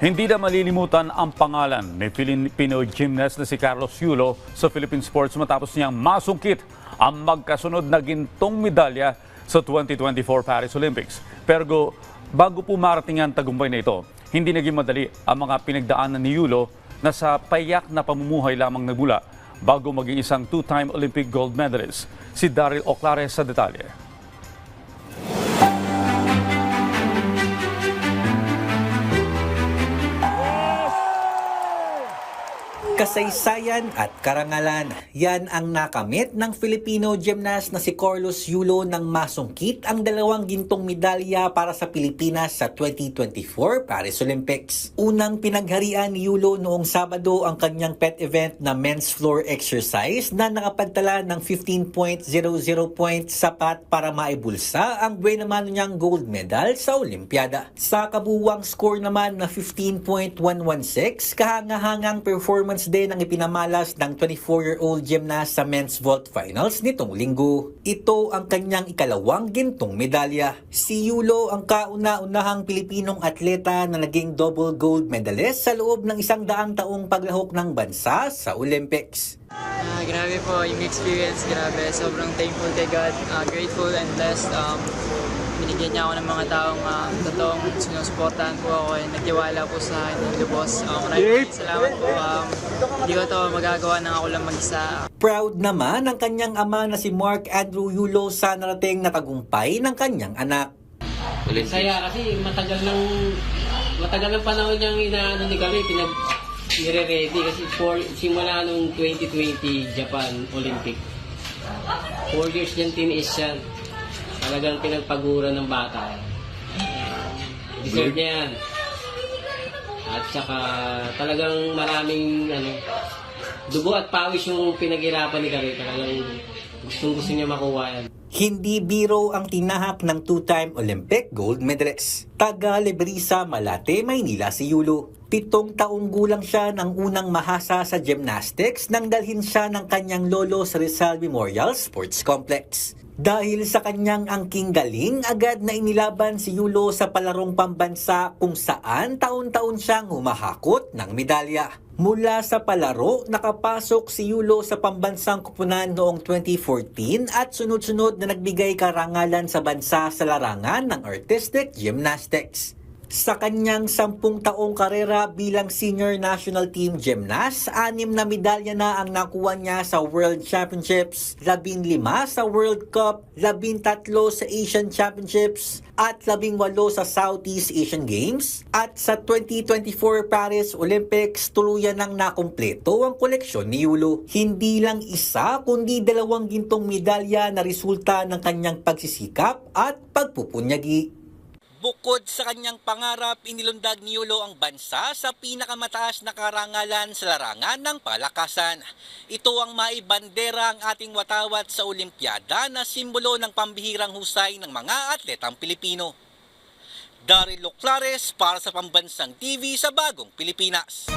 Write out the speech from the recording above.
Hindi na malilimutan ang pangalan ni Filipino gymnast na si Carlos Yulo sa Philippine Sports matapos niyang masungkit ang magkasunod na gintong medalya sa 2024 Paris Olympics. Pero bago po marating ang tagumpay na ito, hindi naging madali ang mga pinagdaanan ni Yulo na sa payak na pamumuhay lamang nagmula bago maging isang two-time Olympic gold medalist. Si Daryl Oclares sa detalye. Kasaysayan at karangalan, yan ang nakamit ng Filipino gymnast na si Carlos Yulo nang masungkit ang dalawang gintong medalya para sa Pilipinas sa 2024 Paris Olympics. Unang pinagharian ni Yulo noong Sabado ang kanyang pet event na men's floor exercise na nakapagtala ng 15.00 points sapat para maibulsa ang buenamano niyang gold medal sa Olympiada. Sa kabuwang score naman na 15.116, kahangahangang performance din ang ipinamalas ng 24-year-old gymnast sa men's vault finals nitong linggo. Ito ang kanyang ikalawang gintong medalya. Si Yulo ang kauna-unahang Pilipinong atleta na naging double gold medalist sa loob ng isang daang taong paglahok ng bansa sa Olympics. Ah, grabe po yung experience, grabe. Sobrang thankful kay God, ah, grateful and blessed. Um, binigyan niya ako ng mga taong um, totoong sinusuportahan po ako and nagtiwala po sa akin ng lubos. Um, maraming salamat po. Um, hindi ko to magagawa nang ako lang mag-isa. Proud naman ang kanyang ama na si Mark Andrew Yulo sa narating na tagumpay ng kanyang anak. Saya kasi matagal ng matagal ng panahon niyang inaano ni kami pinag nire-ready kasi for, simula nung 2020 Japan Olympic. Four years yan tiniis yan. Talagang pinagpaguran ng bata. Deserve niya yan. At saka talagang maraming ano, dugo at pawis yung pinaghirapan ni Kari. Talagang gustong gusto niya makuha yan. Hindi biro ang tinahak ng two-time Olympic gold medalist. Taga Lebrisa, Malate, Maynila si Yulo. Pitong taong gulang siya nang unang mahasa sa gymnastics nang dalhin siya ng kanyang lolo sa Rizal Memorial Sports Complex. Dahil sa kanyang angking galing, agad na inilaban si Yulo sa palarong pambansa kung saan taon-taon siyang humahakot ng medalya. Mula sa palaro, nakapasok si Yulo sa pambansang kupunan noong 2014 at sunod-sunod na nagbigay karangalan sa bansa sa larangan ng artistic gymnastics. Sa kanyang sampung taong karera bilang senior national team gymnast, anim na medalya na ang nakuha niya sa World Championships, labing lima sa World Cup, labing tatlo sa Asian Championships, at labing walo sa Southeast Asian Games. At sa 2024 Paris Olympics, tuluyan nang nakumpleto ang koleksyon ni Yulo. Hindi lang isa, kundi dalawang gintong medalya na resulta ng kanyang pagsisikap at pagpupunyagi. Bukod sa kanyang pangarap, inilundag ni Yulo ang bansa sa pinakamataas na karangalan sa larangan ng palakasan. Ito ang maibandera ang ating watawat sa Olimpiada na simbolo ng pambihirang husay ng mga atletang Pilipino. Daryl Clares para sa Pambansang TV sa Bagong Pilipinas.